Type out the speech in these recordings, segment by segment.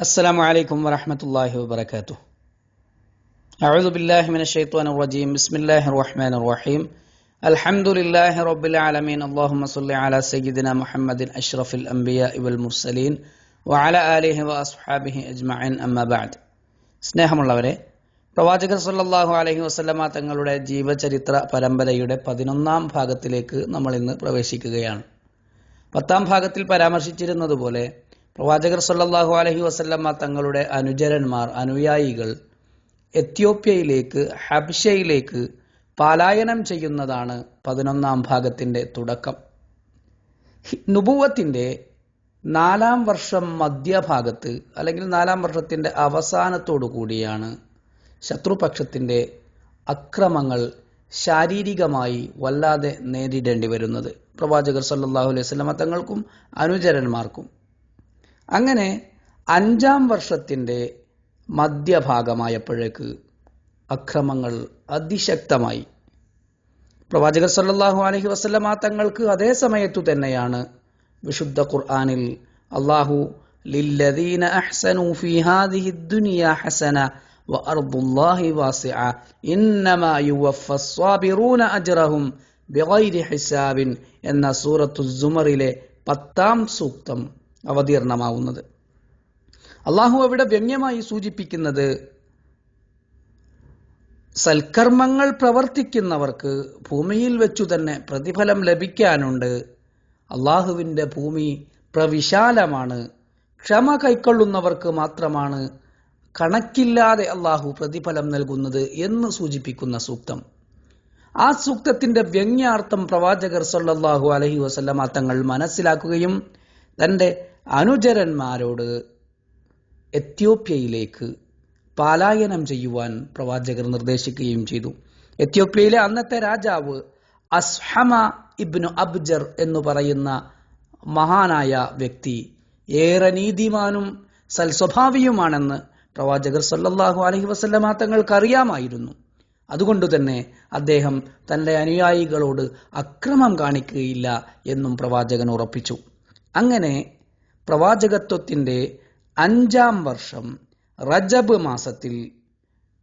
السلام عليكم ورحمة الله وبركاته أعوذ بالله من الشيطان الرجيم بسم الله الرحمن الرحيم الحمد لله رب العالمين اللهم صل على سيدنا محمد أشرف الأنبياء والمرسلين وعلى آله وأصحابه أجمعين أما بعد സ്നേഹമുള്ളവരെ പ്രവാചകർ സല്ലല്ലാഹു അലൈഹി വസല്ലമ തങ്ങളുടെ ജീവചരിത്ര പരമ്പരയുടെ പതിനൊന്നാം ഭാഗത്തിലേക്ക് നമ്മൾ ഇന്ന് പ്രവേശിക്കുകയാണ് പത്താം ഭാഗത്തിൽ പരാമർശിച്ചിരുന്നതുപോലെ പ്രവാചകർ സല്ലാഹു അലഹി വസല്ലമ തങ്ങളുടെ അനുചരന്മാർ അനുയായികൾ എത്യോപ്യയിലേക്ക് ഹബ്ഷയിലേക്ക് പലായനം ചെയ്യുന്നതാണ് പതിനൊന്നാം ഭാഗത്തിന്റെ തുടക്കം. നുബുവത്തിന്റെ നാലാം വർഷം മധ്യഭാഗത്ത് അല്ലെങ്കിൽ നാലാം വർഷത്തിന്റെ അവസാനത്തോടു കൂടിയാണ് ശത്രുപക്ഷത്തിന്റെ അക്രമങ്ങൾ ശാരീരികമായി വല്ലാതെ നേരിടേണ്ടി വരുന്നത്. പ്രവാചകർ സല്ലാഹു അലൈഹി സ്വലമ തങ്ങൾക്കും അനുചരന്മാർക്കും അങ്ങനെ അഞ്ചാം വർഷത്തിന്റെ മധ്യഭാഗമായപ്പോഴേക്ക് അക്രമങ്ങൾ അതിശക്തമായി. പ്രവാചകർ സല്ലാഹു അലഹി വസല്ലമ തങ്ങൾക്ക് അതേ സമയത്തു തന്നെയാണ് വിശുദ്ധ ഖുർആാനിൽ അള്ളാഹു എന്ന സൂറത്തു പത്താം സൂക്തം അവതീർണമാവുന്നത്. അള്ളാഹു അവിടെ വ്യംഗ്യമായി സൂചിപ്പിക്കുന്നത് സൽക്കർമ്മങ്ങൾ പ്രവർത്തിക്കുന്നവർക്ക് ഭൂമിയിൽ വെച്ചു തന്നെ പ്രതിഫലം ലഭിക്കാനുണ്ട്. അള്ളാഹുവിന്റെ ഭൂമി പ്രവിശാലമാണ്. ക്ഷമ കൈക്കൊള്ളുന്നവർക്ക് മാത്രമാണ് കണക്കില്ലാതെ അള്ളാഹു പ്രതിഫലം നൽകുന്നത് എന്ന് സൂചിപ്പിക്കുന്ന സൂക്തം. ആ സൂക്തത്തിന്റെ വ്യംഗ്യാർത്ഥം പ്രവാചകർ സല്ലാഹു അലഹി വസല്ലമ തങ്ങൾ മനസ്സിലാക്കുകയും തന്റെ അനുചരന്മാരോട് എത്യോപ്യയിലേക്ക് പലായനം ചെയ്യുവാൻ പ്രവാചകർ നിർദ്ദേശിക്കുകയും ചെയ്തു. എത്യോപ്യയിലെ അന്നത്തെ രാജാവ് അസ്ഹമ ഇബ്നു അബ്ജർ എന്ന് പറയുന്ന മഹാനായ വ്യക്തി ഏറെ നീതിമാനും സൽസ്വഭാവിയുമാണെന്ന് പ്രവാചകർ സല്ലാഹു അലഹി വസല്ലമ തങ്ങൾക്ക് അറിയാമായിരുന്നു അതുകൊണ്ട് തന്നെ അദ്ദേഹം തന്റെ അനുയായികളോട് അക്രമം കാണിക്കുകയില്ല എന്നും പ്രവാചകൻ ഉറപ്പിച്ചു. അങ്ങനെ പ്രവാചകത്വത്തിന്റെ അഞ്ചാം വർഷം റജബ് മാസത്തിൽ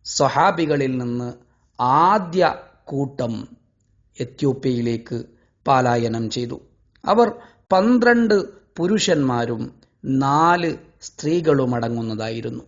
സ്വഹാബികളിൽ നിന്ന് ആദ്യ കൂട്ടം എത്യോപ്യയിലേക്ക് പാലായനം ചെയ്തു. അവർ പന്ത്രണ്ട് പുരുഷന്മാരും നാല് സ്ത്രീകളും അടങ്ങുന്നതായിരുന്നു.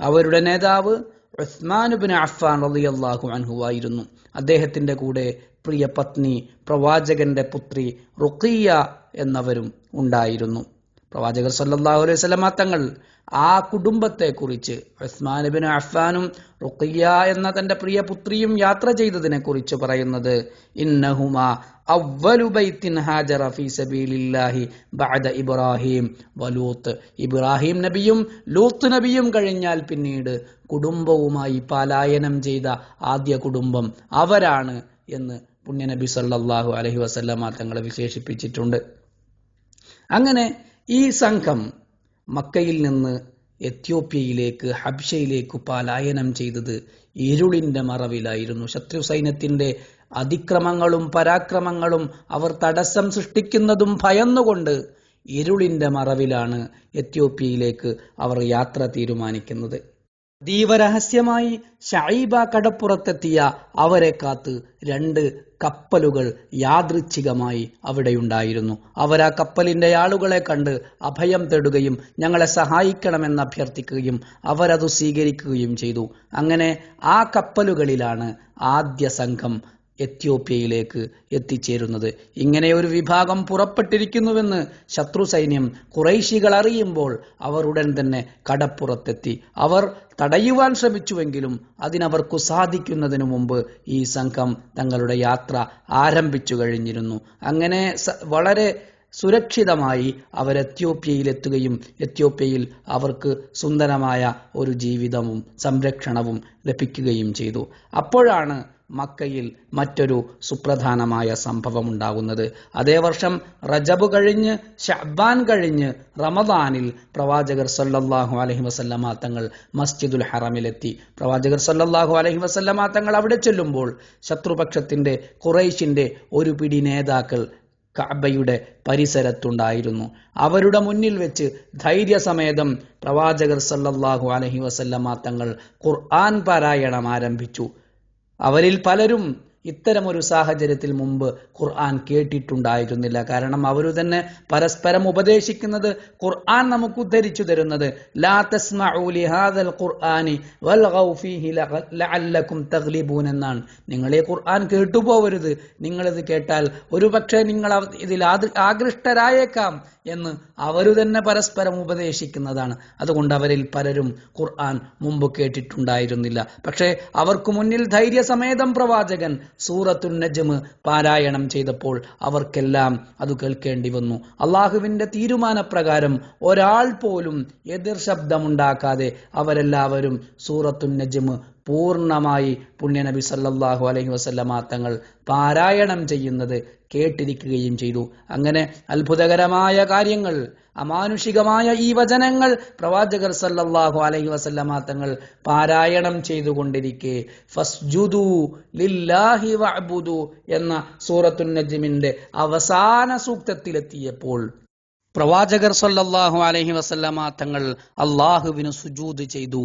അവരുടെ നേതാവ് ഉസ്മാനുബിൻ അഫ്ഫാൻ റളിയല്ലാഹു അൻഹു ആയിരുന്നു. അദ്ദേഹത്തിന്റെ കൂടെ പ്രിയ പത്നി പ്രവാചകന്റെ പുത്രി റുഖിയ എന്നവരും ഉണ്ടായിരുന്നു. പ്രവാചകർ സല്ലാഹു അലൈഹി വസല്ലമ തങ്ങൾ ആ കുടുംബത്തെ കുറിച്ച് ഉസ്മാൻ ബിൻ അഫ്ഫാനും റുഖിയ എന്ന തന്റെ പ്രിയ പുത്രിയും യാത്ര ചെയ്തതിനെ കുറിച്ച് പറയുന്നത് ഇബ്രാഹിം. വലൂത്ത് ഇബ്രാഹിം നബിയും ലൂത്ത് നബിയും കഴിഞ്ഞാൽ പിന്നീട് കുടുംബവുമായി പലായനം ചെയ്ത ആദ്യ കുടുംബം അവരാണ് എന്ന് പുണ്യനബി സല്ലാഹു അലഹി വസല്ലമ തങ്ങളെ വിശേഷിപ്പിച്ചിട്ടുണ്ട്. അങ്ങനെ ഈ സംഘം മക്കയിൽ നിന്ന് എത്യോപ്യയിലേക്ക് ഹബ്ഷയിലേക്ക് പലായനം ചെയ്തത് ഇരുളിന്റെ മറവിലായിരുന്നു. ശത്രു സൈന്യത്തിന്റെ അതിക്രമങ്ങളും പരാക്രമങ്ങളും അവർ തടസ്സം സൃഷ്ടിക്കുന്നതും ഭയന്നുകൊണ്ട് ഇരുളിന്റെ മറവിലാണ് എത്യോപ്യയിലേക്ക് അവർ യാത്ര തീരുമാനിക്കുന്നത്. ദീവരഹസ്യമായി ഷൈബ കടപ്പുറത്തെത്തിയ അവരെ കാത്ത് രണ്ട് കപ്പലുകൾ യാദൃച്ഛികമായി അവിടെയുണ്ടായിരുന്നു. അവർ ആ കപ്പലിന്റെ ആളുകളെ കണ്ട് അഭയം തേടുകയും ഞങ്ങളെ സഹായിക്കണമെന്ന് അഭ്യർത്ഥിക്കുകയും അവരത് സ്വീകരിക്കുകയും ചെയ്തു. അങ്ങനെ ആ കപ്പലുകളിലാണ് ആദ്യ സംഘം എത്യോപ്യയിലേക്ക് എത്തിച്ചേരുന്നത്. ഇങ്ങനെ ഒരു വിഭാഗം പുറപ്പെട്ടിരിക്കുന്നുവെന്ന് ശത്രു സൈന്യം കുറൈശികൾ അറിയുമ്പോൾ അവർ ഉടൻ തന്നെ കടപ്പുറത്തെത്തി. അവർ തടയുവാൻ ശ്രമിച്ചുവെങ്കിലും അതിനവർക്കു സാധിക്കുന്നതിനു മുമ്പ് ഈ സംഘം തങ്ങളുടെ യാത്ര ആരംഭിച്ചു കഴിഞ്ഞിരുന്നു. അങ്ങനെ വളരെ സുരക്ഷിതമായി അവർ എത്യോപ്യയിലെത്തുകയും എത്യോപ്യയിൽ അവർക്ക് സുന്ദരമായ ഒരു ജീവിതവും സംരക്ഷണവും ലഭിക്കുകയും ചെയ്തു. അപ്പോഴാണ് മക്കയിൽ മറ്റൊരു സുപ്രധാനമായ സംഭവം ഉണ്ടാകുന്നത് അതേ വർഷം റജബ് കഴിഞ്ഞ് ഷഅബാൻ കഴിഞ്ഞ് റമദാനിൽ പ്രവാചകർ സല്ലാഹു അലഹി വസല്ലമ തങ്ങൾ മസ്ജിദുൽ ഹറമിലെത്തി. പ്രവാചകർ സല്ലാഹു അലഹി വസല്ലമ തങ്ങൾ അവിടെ ചെല്ലുമ്പോൾ ശത്രുപക്ഷത്തിന്റെ കുറേശിന്റെ ഒരു പിടി നേതാക്കൾ കഅബയുടെ പരിസരത്തുണ്ടായിരുന്നു. അവരുടെ മുന്നിൽ വെച്ച് ധൈര്യസമേതം പ്രവാചകർ സല്ലല്ലാഹു അലഹി വസല്ലമ തങ്ങൾ ഖുർആൻ പാരായണം ആരംഭിച്ചു. അവരിൽ പലരും ഇത്തരമൊരു സാഹചര്യത്തിൽ മുമ്പ് ഖുർആൻ കേട്ടിട്ടുണ്ടായിരുന്നില്ല. കാരണം അവർ തന്നെ പരസ്പരം ഉപദേശിക്കുന്നത് ഖുർആൻ നമുക്ക് ഉദ്ധരിച്ചു തരുന്നത് എന്നാണ്. നിങ്ങൾ ഈ ഖുർആൻ കേട്ടുപോവരുത്. നിങ്ങളിത് കേട്ടാൽ ഒരുപക്ഷെ നിങ്ങൾ ഇതിൽ ആകൃഷ്ടരായേക്കാം. എന്ന് അവരു തന്നെ പരസ്പരം ഉപദേശിക്കുന്നതാണ്. അതുകൊണ്ട് അവരിൽ പലരും ഖുർആൻ മുമ്പ് കേട്ടിട്ടുണ്ടായിരുന്നില്ല. പക്ഷേ അവർക്ക് മുന്നിൽ ധൈര്യസമേതം പ്രവാചകൻ സൂറത്തുൽ നജ്മ് പാരായണം ചെയ്തപ്പോൾ അവർക്കെല്ലാം അത് കേൾക്കേണ്ടി വന്നു. അള്ളാഹുവിന്റെ തീരുമാനപ്രകാരം ഒരാൾ പോലും എതിർ ശബ്ദമുണ്ടാക്കാതെ അവരെല്ലാവരും സൂറത്തുൽ നജ്മ് പൂർണമായി പുണ്യനബി സല്ലാഹു അലൈഹി വസല്ലമ തങ്ങൾ പാരായണം ചെയ്യുന്നത് കേട്ടിരിക്കുകയും ചെയ്തു. അങ്ങനെ അത്ഭുതകരമായ കാര്യങ്ങൾ അമാനുഷികമായ ഈ വചനങ്ങൾ പ്രവാചകർ സല്ലല്ലാഹു അലൈഹി വസല്ലമ തങ്ങൾ പാരായണം ചെയ്തുകൊണ്ടിരിക്കെ. ഫസ്ജുദു ലില്ലാഹി വഅബുദു എന്ന സൂറത്തു നജ്മിന്റെ അവസാന സൂക്തത്തിലെത്തിയപ്പോൾ പ്രവാചകർ സല്ലല്ലാഹു അലൈഹി വസല്ലമ തങ്ങൾ അള്ളാഹുവിന് സുജൂദ് ചെയ്തു.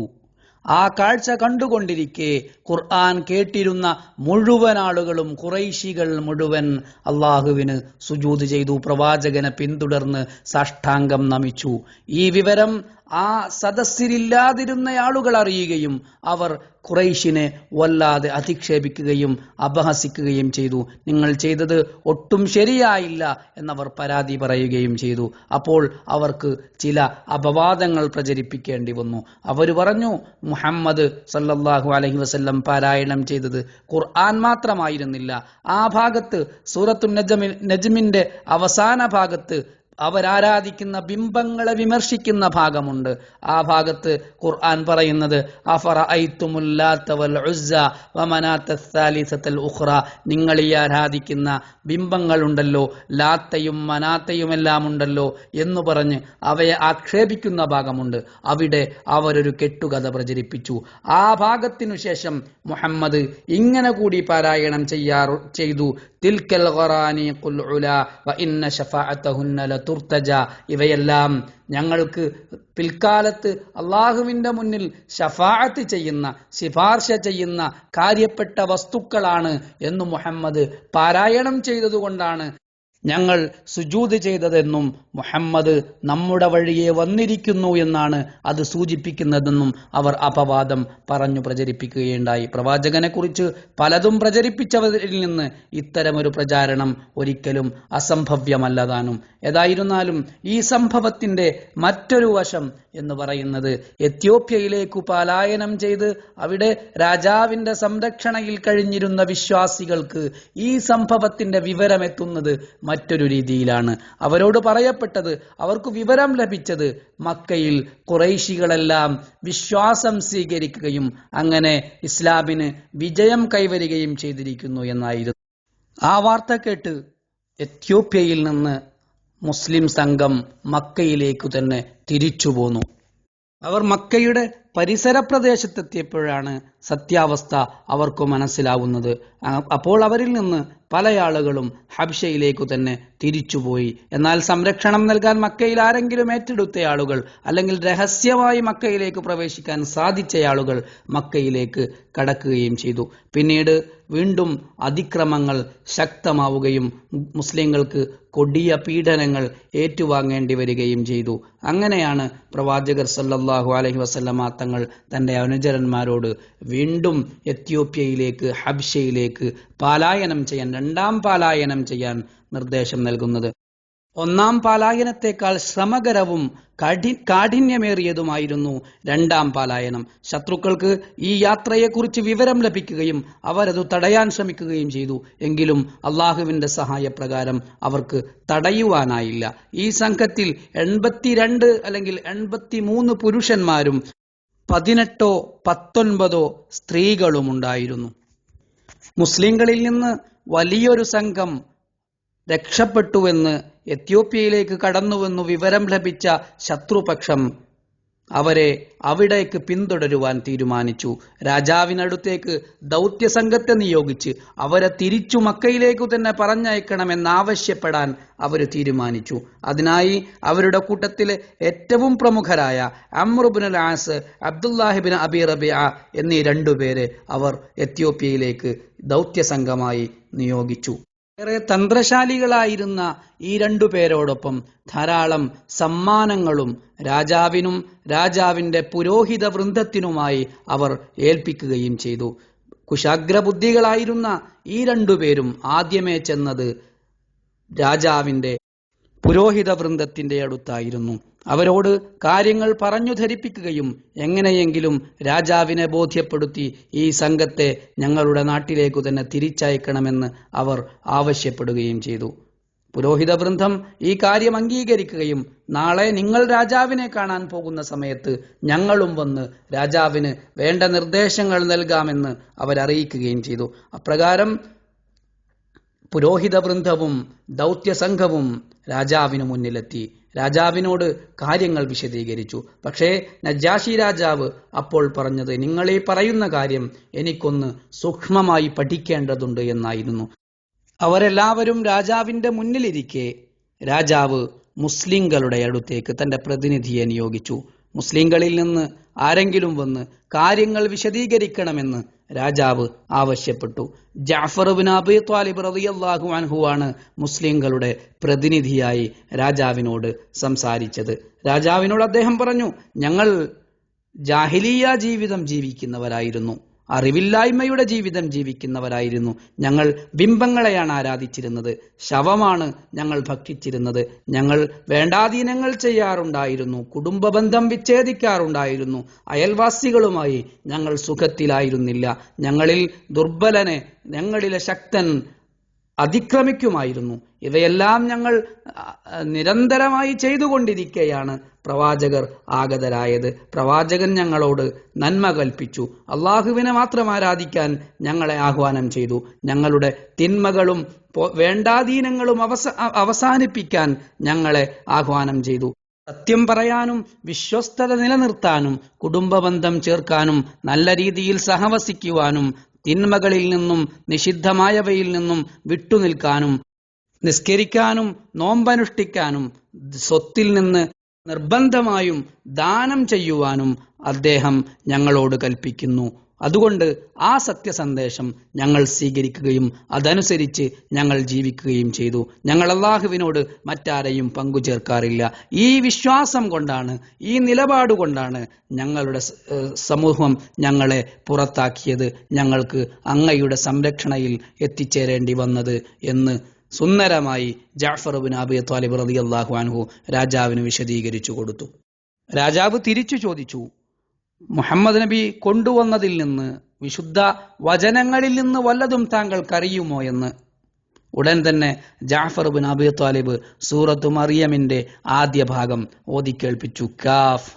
ആ കാഴ്ച കണ്ടുകൊണ്ടിരിക്കെ ഖുർആൻ കേട്ടിരുന്ന മുഴുവൻ ആളുകളും കുറൈശികൾ മുഴുവൻ അള്ളാഹുവിന് സുജൂത് ചെയ്തു പ്രവാചകനെ പിന്തുടർന്ന് സാഷ്ടാംഗം നമിച്ചു. ഈ വിവരം ആ സദസ്സിലില്ലാതിരുന്ന ആളുകൾ അറിയുകയും അവർ ഖുറൈഷിനെ വല്ലാതെ അധിക്ഷേപിക്കുകയും അപഹസിക്കുകയും ചെയ്തു. നിങ്ങൾ ചെയ്തത് ഒട്ടും ശരിയായില്ല എന്നവർ പരാതി പറയുകയും ചെയ്തു. അപ്പോൾ അവർക്ക് ചില അപവാദങ്ങൾ പ്രചരിപ്പിക്കേണ്ടി വന്നു. അവർ പറഞ്ഞു മുഹമ്മദ് സല്ലല്ലാഹു അലഹി വസ്ല്ലം പാരായണം ചെയ്തത് ഖുർആൻ മാത്രമായിരുന്നില്ല. ആ ഭാഗത്ത് സൂറത്തു നജമി നജ്മിന്റെ അവസാന ഭാഗത്ത് അവരാരാധിക്കുന്ന ബിംബങ്ങളെ വിമർശിക്കുന്ന ഭാഗമുണ്ട്. ആ ഭാഗത്ത് ഖുർആൻ പറയുന്നത് ഉഖ്റ നിങ്ങൾ ഈ ആരാധിക്കുന്ന ബിംബങ്ങളുണ്ടല്ലോ ലാത്തയും മനാത്തയും എല്ലാം ഉണ്ടല്ലോ എന്ന് പറഞ്ഞ് അവയെ ആക്ഷേപിക്കുന്ന ഭാഗമുണ്ട്. അവിടെ അവരൊരു കെട്ടുകഥ പ്രചരിപ്പിച്ചു. ആ ഭാഗത്തിനു ശേഷം മുഹമ്മദ് ഇങ്ങനെ കൂടി പാരായണം ചെയ്യാറു ചെയ്തു. തിൽക്കൽ വ ഇന്ന ലതുർതജ ഇവയെല്ലാം ഞങ്ങൾക്ക് പിൽക്കാലത്ത് അള്ളാഹുവിന്റെ മുന്നിൽ ഷഫാഅത്ത് ചെയ്യുന്ന ശിപാർശ ചെയ്യുന്ന കാര്യപ്പെട്ട വസ്തുക്കളാണ് എന്ന് മുഹമ്മദ് പാരായണം ചെയ്തതുകൊണ്ടാണ് ഞങ്ങൾ സുജൂത് ചെയ്തതെന്നും മുഹമ്മദ് നമ്മുടെ വഴിയെ വന്നിരിക്കുന്നു എന്നാണ് അത് സൂചിപ്പിക്കുന്നതെന്നും അവർ അപവാദം പറഞ്ഞു പ്രചരിപ്പിക്കുകയുണ്ടായി. പ്രവാചകനെ കുറിച്ച് പലതും പ്രചരിപ്പിച്ചവരിൽ നിന്ന് ഇത്തരമൊരു പ്രചാരണം ഒരിക്കലും അസംഭവ്യമല്ലതാനും. ഏതായിരുന്നാലും ഈ സംഭവത്തിന്റെ മറ്റൊരു വശം എന്ന് പറയുന്നത് എത്യോപ്യയിലേക്കു പലായനം ചെയ്ത് അവിടെ രാജാവിന്റെ സംരക്ഷണയിൽ കഴിഞ്ഞിരുന്ന വിശ്വാസികൾക്ക് ഈ സംഭവത്തിന്റെ വിവരം എത്തുന്നത് മറ്റൊരു രീതിയിലാണ്. അവരോട് പറയപ്പെട്ടത് അവർക്ക് വിവരം ലഭിച്ചത് മക്കയിൽ കുറൈശികളെല്ലാം വിശ്വാസം സ്വീകരിക്കുകയും അങ്ങനെ ഇസ്ലാമിന് വിജയം കൈവരികയും ചെയ്തിരിക്കുന്നു എന്നായിരുന്നു. ആ വാർത്ത കേട്ട് എത്യോപ്യയിൽ നിന്ന് മുസ്ലിം സംഘം മക്കയിലേക്ക് തന്നെ തിരിച്ചു പോന്നു അവർ മക്കയുടെ പരിസര പ്രദേശത്തെത്തിയപ്പോഴാണ് സത്യാവസ്ഥ അവർക്ക് മനസ്സിലാവുന്നത്. അപ്പോൾ അവരിൽ നിന്ന് പല ആളുകളും ഹബ്ഷയിലേക്കു തന്നെ തിരിച്ചുപോയി. എന്നാൽ സംരക്ഷണം നൽകാൻ മക്കയിൽ ആരെങ്കിലും ഏറ്റെടുത്ത ആളുകൾ അല്ലെങ്കിൽ രഹസ്യമായി മക്കയിലേക്ക് പ്രവേശിക്കാൻ സാധിച്ച ആളുകൾ മക്കയിലേക്ക് കടക്കുകയും ചെയ്തു. പിന്നീട് വീണ്ടും അതിക്രമങ്ങൾ ശക്തമാവുകയും മുസ്ലിങ്ങൾക്ക് കൊടിയ പീഡനങ്ങൾ ഏറ്റുവാങ്ങേണ്ടി വരികയും ചെയ്തു. അങ്ങനെയാണ് പ്രവാചകർ സല്ലാഹു അലഹി വസല്ലമ തങ്ങൾ തന്റെ അനുചരന്മാരോട് വീണ്ടും എത്യോപ്യയിലേക്ക് ഹബ്ഷയിലേക്ക് പാലായനം ചെയ്യാൻ രണ്ടാം പാലായനം ചെയ്യാൻ നിർദ്ദേശം നൽകുന്നത്. ഒന്നാം പാലായനത്തെക്കാൾ ശ്രമകരവും കഠി കാഠിന്യമേറിയതുമായിരുന്നു രണ്ടാം പാലായനം. ശത്രുക്കൾക്ക് ഈ യാത്രയെക്കുറിച്ച് വിവരം ലഭിക്കുകയും അവരത് തടയാൻ ശ്രമിക്കുകയും ചെയ്തു. എങ്കിലും അള്ളാഹുവിന്റെ സഹായപ്രകാരം അവർക്ക് തടയുവാനായില്ല. ഈ സംഘത്തിൽ എൺപത്തിരണ്ട് അല്ലെങ്കിൽ എൺപത്തിമൂന്ന് പുരുഷന്മാരും പതിനെട്ടോ പത്തൊൻപതോ സ്ത്രീകളുമുണ്ടായിരുന്നു. മുസ്ലിങ്ങളിൽ നിന്ന് വലിയൊരു സംഘം രക്ഷപ്പെട്ടുവെന്ന് എത്യോപ്യയിലേക്ക് കടന്നുവെന്നു വിവരം ലഭിച്ച ശത്രുപക്ഷം അവരെ അവിടേക്ക് പിന്തുടരുവാൻ തീരുമാനിച്ചു. രാജാവിനടുത്തേക്ക് ദൗത്യസംഘത്തെ നിയോഗിച്ച് അവരെ തിരിച്ചു മക്കയിലേക്കു തന്നെ പറഞ്ഞയക്കണമെന്നാവശ്യപ്പെടാൻ അവർ തീരുമാനിച്ചു. അതിനായി അവരുടെ കൂട്ടത്തിലെ ഏറ്റവും പ്രമുഖരായ Amr bin As Abdullah bin Abi Rabia എന്നീ രണ്ടുപേരെ അവർ എത്യോപ്യയിലേക്ക് ദൗത്യസംഘമായി നിയോഗിച്ചു. ഏറെ തന്ത്രശാലികളായിരുന്ന ഈ രണ്ടു പേരോടൊപ്പം ധാരാളം സമ്മാനങ്ങളും രാജാവിനും രാജാവിന്റെ പുരോഹിത വൃന്ദത്തിനുമായി അവർ ഏൽപ്പിക്കുകയും ചെയ്തു. കുശാഗ്രബുദ്ധികളായിരുന്ന ഈ രണ്ടുപേരും ആദ്യമേ ചെന്നത് രാജാവിന്റെ പുരോഹിത വൃന്ദത്തിന്റെ അടുത്തായിരുന്നു. അവരോട് കാര്യങ്ങൾ പറഞ്ഞു ധരിപ്പിക്കുകയും എങ്ങനെയെങ്കിലും രാജാവിനെ ബോധ്യപ്പെടുത്തി ഈ സംഘത്തെ ഞങ്ങളുടെ നാട്ടിലേക്കു തന്നെ തിരിച്ചയക്കണമെന്ന് അവർ ആവശ്യപ്പെടുകയും ചെയ്തു. പുരോഹിത വൃന്ദം ഈ കാര്യം അംഗീകരിക്കുകയും നാളെ നിങ്ങൾ രാജാവിനെ കാണാൻ പോകുന്ന സമയത്ത് ഞങ്ങളും വന്ന് രാജാവിന് വേണ്ട നിർദ്ദേശങ്ങൾ നൽകാമെന്ന് അവരറിയിക്കുകയും ചെയ്തു. അപ്രകാരം പുരോഹിത വൃന്ദവും ദൗത്യസംഘവും രാജാവിന് മുന്നിലെത്തി. രാജാവിനോട് കാര്യങ്ങൾ വിശദീകരിച്ചു. പക്ഷേ നജാഷി രാജാവ് അപ്പോൾ പറഞ്ഞത് നിങ്ങൾ ഈ പറയുന്ന കാര്യം എനിക്കൊന്ന് സൂക്ഷ്മമായി പഠിക്കേണ്ടതുണ്ട് എന്നായിരുന്നു. അവരെല്ലാവരും രാജാവിന്റെ മുന്നിലിരിക്കെ രാജാവ് മുസ്ലിങ്ങളുടെ അടുത്തേക്ക് തന്റെ പ്രതിനിധിയെ നിയോഗിച്ചു. മുസ്ലിങ്ങളിൽ നിന്ന് ആരെങ്കിലും വന്ന് കാര്യങ്ങൾ വിശദീകരിക്കണമെന്ന് രാജാവ് ആവശ്യപ്പെട്ടു. ജാഫർ ബിൻ അബി ത്വാലിബ് റളിയല്ലാഹു ആണ് മുസ്ലിങ്ങളുടെ പ്രതിനിധിയായി രാജാവിനോട് സംസാരിച്ചത്. രാജാവിനോട് അദ്ദേഹം പറഞ്ഞു ഞങ്ങൾ ജാഹിലിയ ജീവിതം ജീവിക്കുന്നവരായിരുന്നു. അറിവില്ലായ്മയുടെ ജീവിതം ജീവിക്കുന്നവരായിരുന്നു. ഞങ്ങൾ ബിംബങ്ങളെയാണ് ആരാധിച്ചിരുന്നത്. ശവമാണ് ഞങ്ങൾ ഭക്ഷിച്ചിരുന്നത്. ഞങ്ങൾ വേണ്ടാധീനങ്ങൾ ചെയ്യാറുണ്ടായിരുന്നു. കുടുംബ ബന്ധം വിച്ഛേദിക്കാറുണ്ടായിരുന്നു. അയൽവാസികളുമായി ഞങ്ങൾ സുഖത്തിലായിരുന്നില്ല. ഞങ്ങളിൽ ദുർബലനെ ഞങ്ങളിലെ ശക്തൻ അതിക്രമിക്കുമായിരുന്നു. ഇവയെല്ലാം ഞങ്ങൾ നിരന്തരമായി ചെയ്തുകൊണ്ടിരിക്കുകയാണ് പ്രവാചകർ ആഗതരായത്. പ്രവാചകൻ ഞങ്ങളോട് നന്മ കൽപ്പിച്ചു. അള്ളാഹുവിനെ മാത്രം ആരാധിക്കാൻ ഞങ്ങളെ ആഹ്വാനം ചെയ്തു. ഞങ്ങളുടെ തിന്മകളും വേണ്ടാധീനങ്ങളും അവസ അവസാനിപ്പിക്കാൻ ഞങ്ങളെ ആഹ്വാനം ചെയ്തു. സത്യം പറയാനും വിശ്വസ്തത നിലനിർത്താനും കുടുംബബന്ധം ചേർക്കാനും നല്ല രീതിയിൽ സഹവസിക്കുവാനും തിന്മകളിൽ നിന്നും നിഷിദ്ധമായവയിൽ നിന്നും വിട്ടുനിൽക്കാനും നിസ്കരിക്കാനും നോമ്പനുഷ്ഠിക്കാനും സ്വത്തിൽ നിന്ന് നിർബന്ധമായും ദാനം ചെയ്യുവാനും അദ്ദേഹം ഞങ്ങളോട് കൽപ്പിക്കുന്നു. അതുകൊണ്ട് ആ സത്യസന്ദേശം ഞങ്ങൾ സ്വീകരിക്കുകയും അതനുസരിച്ച് ഞങ്ങൾ ജീവിക്കുകയും ചെയ്തു. ഞങ്ങൾ അള്ളാഹുവിനോട് മറ്റാരെയും പങ്കുചേർക്കാറില്ല. ഈ വിശ്വാസം കൊണ്ടാണ് ഈ നിലപാട് കൊണ്ടാണ് ഞങ്ങളുടെ സമൂഹം ഞങ്ങളെ പുറത്താക്കിയത്. ഞങ്ങൾക്ക് അങ്ങയുടെ സംരക്ഷണയിൽ എത്തിച്ചേരേണ്ടി വന്നത് എന്ന് സുന്ദരമായി ജാഫർ ബിൻ അബി താലിബ് റളിയല്ലാഹു അൻഹു രാജാവിന് വിശദീകരിച്ചു കൊടുത്തു. രാജാവ് തിരിച്ചു ചോദിച്ചു മുഹമ്മദ് നബി കൊണ്ടുവന്നതിൽ നിന്ന് വിശുദ്ധ വചനങ്ങളിൽ നിന്ന് വല്ലതും താങ്കൾക്കറിയുമോ എന്ന്? ഉടൻ തന്നെ ജാഫർ ബിൻ അബി താലിബ് സൂറത്തു മറിയമിന്റെ ആദ്യ ഭാഗം ഓതിക്കേൾപ്പിച്ചു. കാഫ്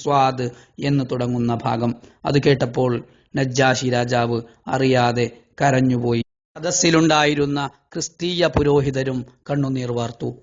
സ്വാദ് എന്ന് തുടങ്ങുന്ന ഭാഗം. അത് കേട്ടപ്പോൾ നജ്ജാഷി രാജാവ് അറിയാതെ കരഞ്ഞുപോയി. സദസ്സിലുണ്ടായിരുന്ന ക്രിസ്തീയ പുരോഹിതരും കണ്ണുനീർ വാർത്തു.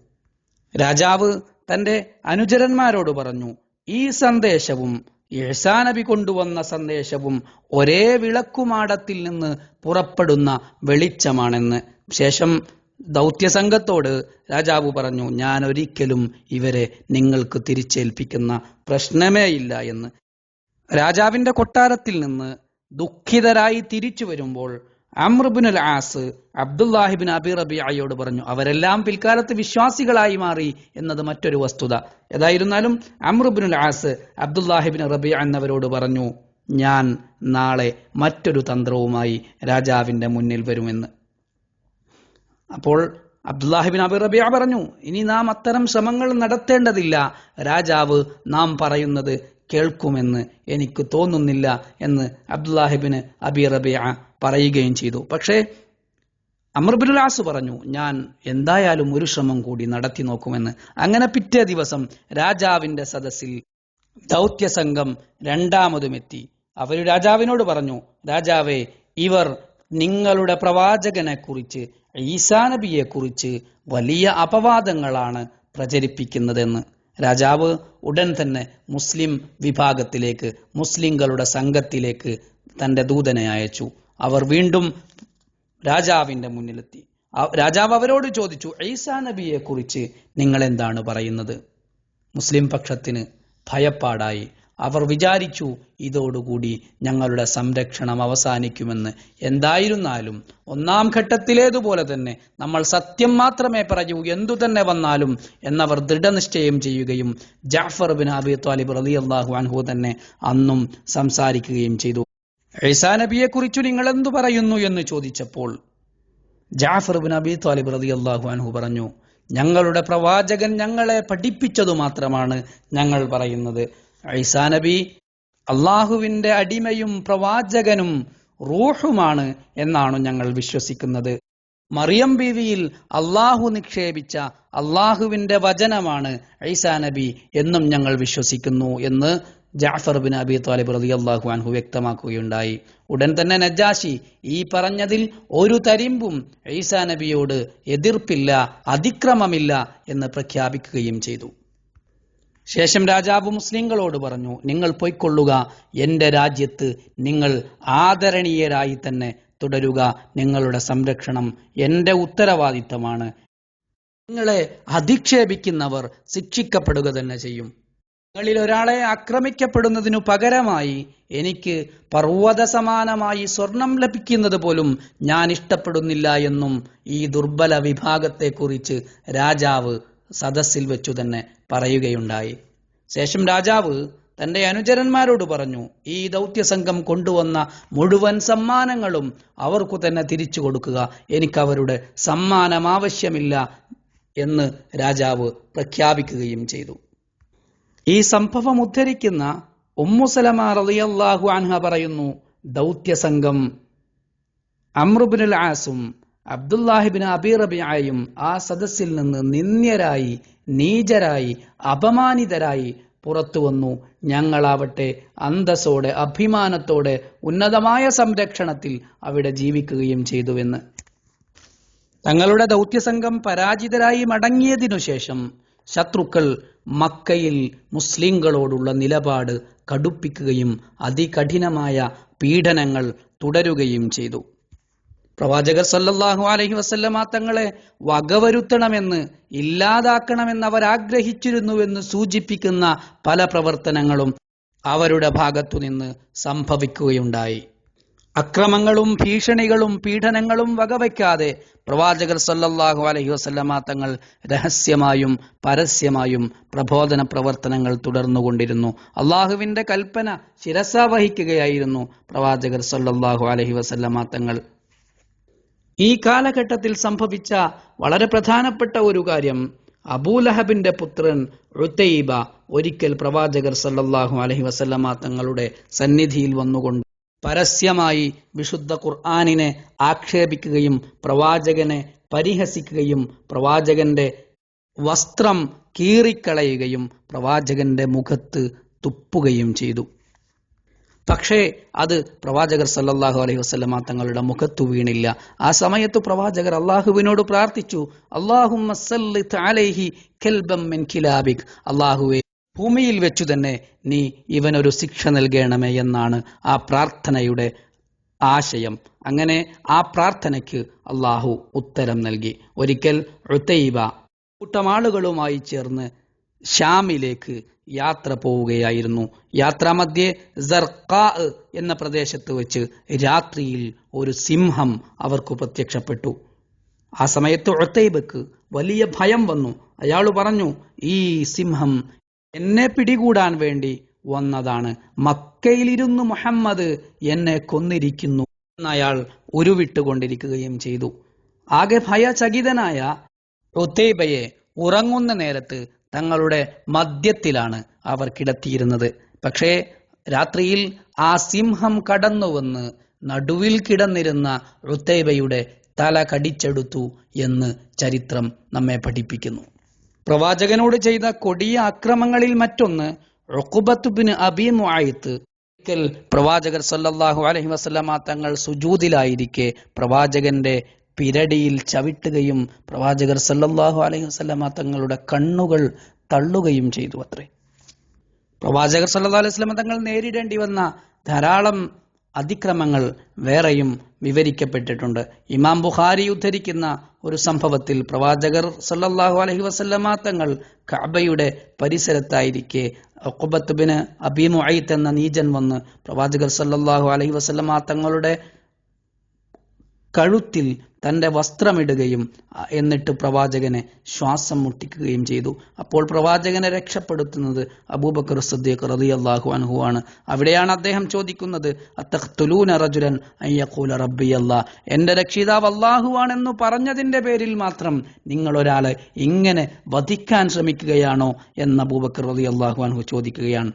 രാജാവ് തന്റെ അനുചരന്മാരോട് പറഞ്ഞു ഈ സന്ദേശവും യേശാനബി നബി കൊണ്ടുവന്ന സന്ദേശവും ഒരേ വിളക്കുമാടത്തിൽ നിന്ന് പുറപ്പെടുന്ന വെളിച്ചമാണെന്ന്. ശേഷം ദൗത്യസംഘത്തോട് രാജാവ് പറഞ്ഞു ഞാൻ ഒരിക്കലും ഇവരെ നിങ്ങൾക്ക് തിരിച്ചേൽപ്പിക്കുന്ന പ്രശ്നമേയില്ല എന്ന്. രാജാവിന്റെ കൊട്ടാരത്തിൽ നിന്ന് ദുഃഖിതരായി തിരിച്ചു വരുമ്പോൾ അമ്രുബിനുൽ ആസ് അബ്ദുല്ലാഹിബിൻ അബി റബിയായോട് പറഞ്ഞു അവരെല്ലാം പിൽക്കാലത്ത് വിശ്വാസികളായി മാറി എന്നത് മറ്റൊരു വസ്തുത. ഏതായിരുന്നാലും അമ്രുബിനുൽ ആസ് അബ്ദുല്ലാഹിബിൻ റബിയ എന്നവരോട് പറഞ്ഞു ഞാൻ നാളെ മറ്റൊരു തന്ത്രവുമായി രാജാവിന്റെ മുന്നിൽ വരുമെന്ന്. അപ്പോൾ അബ്ദുല്ലാഹിബിൻ അബി റബിയ പറഞ്ഞു ഇനി നാം അത്തരം ശ്രമങ്ങൾ നടത്തേണ്ടതില്ല. രാജാവ് നാം പറയുന്നത് കേൾക്കുമെന്ന് എനിക്ക് തോന്നുന്നില്ല എന്ന് അബ്ദുല്ലാഹിബിന് അബി റബിയ പറയുകയും ചെയ്തു. പക്ഷേ അമർബുൽ ആസ് പറഞ്ഞു ഞാൻ എന്തായാലും ഒരു ശ്രമം കൂടി നടത്തി നോക്കുമെന്ന്. അങ്ങനെ പിറ്റേ ദിവസം രാജാവിന്റെ സദസ്സിൽ ദൗത്യ സംഘം രണ്ടാമതും എത്തി. അവർ രാജാവിനോട് പറഞ്ഞു രാജാവെ ഇവർ നിങ്ങളുടെ പ്രവാചകനെ കുറിച്ച് ഈസാ നബിയെ കുറിച്ച് വലിയ അപവാദങ്ങളാണ് പ്രചരിപ്പിക്കുന്നതെന്ന്. രാജാവ് ഉടൻ തന്നെ മുസ്ലിം വിഭാഗത്തിലേക്ക് മുസ്ലിങ്ങളുടെ സംഘത്തിലേക്ക് തന്റെ ദൂതനെ അയച്ചു. അവർ വീണ്ടും രാജാവിന്റെ മുന്നിലെത്തി. രാജാവ് അവരോട് ചോദിച്ചു ഈസാ നബിയെ കുറിച്ച് നിങ്ങൾ എന്താണ് പറയുന്നത്? മുസ്ലിം പക്ഷത്തിന് ഭയപ്പാടായി. അവർ വിചാരിച്ചു ഇതോടുകൂടി ഞങ്ങളുടെ സംരക്ഷണം അവസാനിക്കുമെന്ന്. എന്തായിരുന്നാലും ഒന്നാം ഘട്ടത്തിലേതുപോലെ തന്നെ നമ്മൾ സത്യം മാത്രമേ പറയൂ എന്തു തന്നെ വന്നാലും എന്നവർ ദൃഢനിശ്ചയം ചെയ്യുകയും ജാഫർ ബിൻ അബി താലിബ് റലി അള്ളാഹു അൻഹു തന്നെ അന്നും സംസാരിക്കുകയും ചെയ്തു. ഈസാ നബിയെ കുറിച്ചു നിങ്ങൾ എന്തു പറയുന്നു എന്ന് ചോദിച്ചപ്പോൾ ജാഫർ അബി താലിബ് റതി അള്ളാഹു അൻഹു പറഞ്ഞു ഞങ്ങളുടെ പ്രവാചകൻ ഞങ്ങളെ പഠിപ്പിച്ചതു മാത്രമാണ് ഞങ്ങൾ പറയുന്നത്. ഐസാ നബി അള്ളാഹുവിന്റെ അടിമയും പ്രവാചകനും റൂഹുമാണ് എന്നാണ് ഞങ്ങൾ വിശ്വസിക്കുന്നത്. മറിയം ബീവിയിൽ അള്ളാഹു നിക്ഷേപിച്ച അള്ളാഹുവിന്റെ വചനമാണ് ഐസാ നബി എന്നും ഞങ്ങൾ വിശ്വസിക്കുന്നു എന്ന് ജാഫർ ബിൻ അബി താലിബ് റതി അൻഹു വ്യക്തമാക്കുകയുണ്ടായി. ഉടൻ തന്നെ നജാഷി ഈ പറഞ്ഞതിൽ ഒരു തരിമ്പും ഈസാ നബിയോട് എതിർപ്പില്ല അതിക്രമമില്ല എന്ന് പ്രഖ്യാപിക്കുകയും ചെയ്തു. ശേഷം രാജാവ് മുസ്ലിങ്ങളോട് പറഞ്ഞു നിങ്ങൾ പൊയ്ക്കൊള്ളുക എന്റെ രാജ്യത്ത് നിങ്ങൾ ആദരണീയരായി തന്നെ തുടരുക നിങ്ങളുടെ സംരക്ഷണം എന്റെ ഉത്തരവാദിത്തമാണ്. നിങ്ങളെ അധിക്ഷേപിക്കുന്നവർ ശിക്ഷിക്കപ്പെടുക തന്നെ ചെയ്യും. നിങ്ങളിൽ ഒരാളെ ആക്രമിക്കപ്പെടുന്നതിനു പകരമായി എനിക്ക് പർവത സമാനമായി സ്വർണം ലഭിക്കുന്നത് പോലും ഞാൻ ഇഷ്ടപ്പെടുന്നില്ല എന്നും ഈ ദുർബല വിഭാഗത്തെ കുറിച്ച് രാജാവ് സദസ്സിൽ വെച്ചു തന്നെ പറയുകയുണ്ടായി. ശേഷം രാജാവ് തന്റെ അനുചരന്മാരോട് പറഞ്ഞു ഈ ദൗത്യസംഘം കൊണ്ടുവന്ന മുഴുവൻ സമ്മാനങ്ങളും അവർക്കു തന്നെ തിരിച്ചു കൊടുക്കുക. എനിക്ക് അവരുടെ സമ്മാനം ആവശ്യമില്ല എന്ന് രാജാവ് പ്രഖ്യാപിക്കുകയും ചെയ്തു. ഈ സംഭവം ഉദ്ധരിക്കുന്ന ഉമ്മുസലമ റളിയല്ലാഹു അൻഹ പറയുന്നു ദൗത്യസംഘം അമ്രുബിനുൽ ആസും അബ്ദുല്ലാഹിബിൻ അബീറബിയായും ആ സദസ്സിൽ നിന്ന് നിന്ദ്യരായി നീചരായി അപമാനിതരായി പുറത്തു വന്നു. ഞങ്ങളാവട്ടെ അന്തസ്സോടെ അഭിമാനത്തോടെ ഉന്നതമായ സംരക്ഷണത്തിൽ അവിടെ ജീവിക്കുകയും ചെയ്തുവെന്ന്. തങ്ങളുടെ ദൗത്യസംഘം പരാജിതരായി മടങ്ങിയതിനു ശേഷം ശത്രുക്കൾ മക്കയിൽ മുസ്ലിങ്ങളോടുള്ള നിലപാട് കടുപ്പിക്കുകയും അതികഠിനമായ പീഡനങ്ങൾ തുടരുകയും ചെയ്തു. പ്രവാചകർ സല്ലല്ലാഹു അലൈഹി വസല്ലമ തങ്ങളെ വകവരുത്തണമെന്ന് ഇല്ലാതാക്കണമെന്ന് അവർ ആഗ്രഹിച്ചിരുന്നുവെന്ന് സൂചിപ്പിക്കുന്ന പല പ്രവർത്തനങ്ങളും അവരുടെ ഭാഗത്തുനിന്ന് സംഭവിക്കുകയുണ്ടായി. അക്രമങ്ങളും ഭീഷണികളും പീഡനങ്ങളും വകവയ്ക്കാതെ പ്രവാചകർ സല്ലല്ലാഹു അലഹി വസല്ലമ തങ്ങൾ രഹസ്യമായും പരസ്യമായും പ്രബോധന പ്രവർത്തനങ്ങൾ തുടർന്നുകൊണ്ടിരുന്നു. അള്ളാഹുവിന്റെ കൽപ്പന ശിരസ വഹിക്കുകയായിരുന്നു പ്രവാചകർ സല്ലല്ലാഹു അലഹി വസല്ലമ തങ്ങൾ. ഈ കാലഘട്ടത്തിൽ സംഭവിച്ച വളരെ പ്രധാനപ്പെട്ട ഒരു കാര്യം അബൂലഹബിന്റെ പുത്രൻ റുത്തൈബ ഒരിക്കൽ പ്രവാചകർ സല്ലല്ലാഹു അലഹി വസല്ലമ തങ്ങളുടെ സന്നിധിയിൽ വന്നുകൊണ്ട് പരസ്യമായി വിശുദ്ധ ഖുർആാനിനെ ആക്ഷേപിക്കുകയും പ്രവാചകനെ പരിഹസിക്കുകയും പ്രവാചകന്റെ വസ്ത്രം കീറിക്കളയുകയും പ്രവാചകന്റെ മുഖത്ത് തുപ്പുകയും ചെയ്തു. പക്ഷേ അത് പ്രവാചകർ സല്ലാഹു അലൈഹി വസ്ലമ തങ്ങളുടെ മുഖത്തു വീണില്ല. ആ സമയത്ത് പ്രവാചകർ അള്ളാഹുവിനോട് പ്രാർത്ഥിച്ചു അള്ളാഹു അള്ളാഹുവെ ഭൂമിയിൽ വെച്ചു തന്നെ നീ ഇവനൊരു ശിക്ഷ നൽകണമേ എന്നാണ് ആ പ്രാർത്ഥനയുടെ ആശയം. അങ്ങനെ ആ പ്രാർത്ഥനയ്ക്ക് അള്ളാഹു ഉത്തരം നൽകി. ഒരിക്കൽ റുത്തൈബ കൂട്ടമാളുകളുമായി ചേർന്ന് ഷാമിലേക്ക് യാത്ര പോവുകയായിരുന്നു. യാത്രാമധ്യേ സർക്കാ എന്ന പ്രദേശത്ത് വെച്ച് രാത്രിയിൽ ഒരു സിംഹം അവർക്ക് പ്രത്യക്ഷപ്പെട്ടു. ആ സമയത്ത് ഒത്തൈബക്ക് വലിയ ഭയം വന്നു. അയാൾ പറഞ്ഞു ഈ സിംഹം എന്നെ പിടികൂടാൻ വേണ്ടി വന്നതാണ്. മക്കയിലിരുന്ന് മുഹമ്മദ് എന്നെ കൊന്നിരിക്കുന്നു എന്നയാൾ ഉരുവിട്ടുകൊണ്ടിരിക്കുകയും ചെയ്തു. ആകെ ഭയചകിതനായ ഒത്തേബയെ ഉറങ്ങുന്ന നേരത്ത് തങ്ങളുടെ മദ്യത്തിലാണ് അവർ കിടത്തിയിരുന്നത്. പക്ഷേ രാത്രിയിൽ ആ സിംഹം കടന്നുവന്ന് നടുവിൽ കിടന്നിരുന്ന ഋത്തേബയുടെ തല കടിച്ചെടുത്തു എന്ന് ചരിത്രം നമ്മെ പഠിപ്പിക്കുന്നു. പ്രവാചകനോട് ചെയ്ത കൊടിയ അക്രമങ്ങളിൽ മറ്റൊന്ന് റുക്കുബത്തുബിന് അബി ഒരിക്കൽ പ്രവാചകർ സല്ലാഹു അലഹി വസല്ലമ തങ്ങൾ സുജൂതിലായിരിക്കെ പ്രവാചകന്റെ പിരടിയിൽ ചവിട്ടുകയും പ്രവാചകർ സല്ലാഹു അലഹി വസല്ലമ തങ്ങളുടെ കണ്ണുകൾ തള്ളുകയും ചെയ്തു അത്രേ. പ്രവാചകർ സല്ലാ അലൈഹി വസല്ലം തങ്ങൾ നേരിടേണ്ടി വന്ന ധാരാളം അതിക്രമങ്ങൾ വേറെയും വിവരിക്കപ്പെട്ടിട്ടുണ്ട്. ഇമാം ബുഖാരി ഉദ്ധരിക്കുന്ന ഒരു സംഭവത്തിൽ പ്രവാചകർ സല്ലല്ലാഹു അലഹി വസല്ലമ തങ്ങൾ കഅബയുടെ പരിസരത്തായിരിക്കെ ഉഖബത്ത് അബീമുഅയ്ത്ത് അബി മുഅയ്ത്ത് എന്ന നീജൻ വന്ന് പ്രവാചകർ സല്ലല്ലാഹു അലഹി വസല്ലമ തങ്ങളുടെ കഴുത്തിൽ തന്റെ വസ്ത്രമിടുകയും എന്നിട്ട് പ്രവാചകനെ ശ്വാസം മുട്ടിക്കുകയും ചെയ്തു. അപ്പോൾ പ്രവാചകനെ രക്ഷപ്പെടുത്തുന്നത് അബൂബക്കർ സദ്ദീഖ് അള്ളാഹു അനുഹു ആണ്. അവിടെയാണ് അദ്ദേഹം ചോദിക്കുന്നത് അത്തഖ്തുലൂന റജുലൻ അയ്യഖൂല റബ്ബി എന്റെ രക്ഷിതാവ് അള്ളാഹുവാണെന്ന് പറഞ്ഞതിന്റെ പേരിൽ മാത്രം നിങ്ങൾ ഒരാളെ ഇങ്ങനെ വധിക്കാൻ ശ്രമിക്കുകയാണോ? എന്ന് അബൂബക്കർ റതി അള്ളാഹു അനുഹു ചോദിക്കുകയാണ്.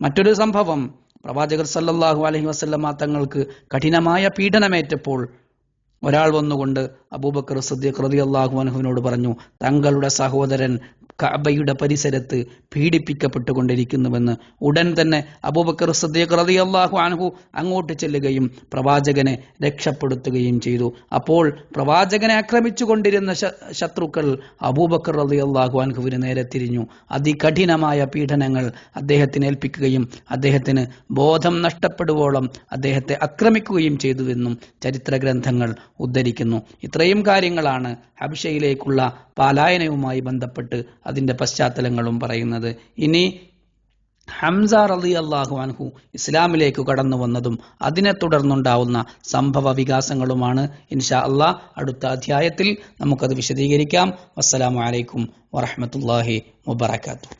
മറ്റൊരു സംഭവം പ്രവാചകർ സല്ലല്ലാഹു അലൈഹി വസല്ലമ തങ്ങൾക്ക് കഠിനമായ പീഡനമേറ്റപ്പോൾ ഒരാൾ വന്നുകൊണ്ട് അബൂബക്കർ സദ്ദീഖ് റളിയല്ലാഹു അൻഹുവിനോട് പറഞ്ഞു തങ്ങളുടെ സഹോദരൻ കഅബയുടെ പരിസരത്ത് പീഡിപ്പിക്കപ്പെട്ടുകൊണ്ടിരിക്കുന്നുവെന്ന് ഉടൻ തന്നെ അബൂബക്കർ സദ്ദീഖ് റളിയല്ലാഹു അൻഹു അങ്ങോട്ട് ചെല്ലുകയും പ്രവാചകനെ രക്ഷപ്പെടുത്തുകയും ചെയ്തു. അപ്പോൾ പ്രവാചകനെ ആക്രമിച്ചുകൊണ്ടിരുന്ന ശത്രുക്കൾ അബൂബക്കർ റതി അള്ളാഹു അനഹുവിന് നേരെ തിരിഞ്ഞു. അതികഠിനമായ പീഡനങ്ങൾ അദ്ദേഹത്തിന് ഏൽപ്പിക്കുകയും അദ്ദേഹത്തിന് ബോധം നഷ്ടപ്പെടുവോളം അദ്ദേഹത്തെ ആക്രമിക്കുകയും ചെയ്തുവെന്നും ചരിത്ര ഗ്രന്ഥങ്ങൾ ഉദ്ധരിക്കുന്നു. ഇത്രയും കാര്യങ്ങളാണ് ഹബിഷയിലേക്കുള്ള പാലായനവുമായി ബന്ധപ്പെട്ട് അതിന്റെ പശ്ചാത്തലങ്ങളും പറയുന്നത്. ഇനി ഹംസ റലി അള്ളാഹു അൻഹു ഇസ്ലാമിലേക്ക് കടന്നു വന്നതും അതിനെ തുടർന്നുണ്ടാവുന്ന സംഭവ വികാസങ്ങളുമാണ്. ഇൻഷാ അള്ളാഹ് അടുത്ത അധ്യായത്തിൽ നമുക്കത് വിശദീകരിക്കാം. വസ്സലാമു അലൈക്കും വറഹ്മത്തുള്ളാഹി വബറകാതുഹു.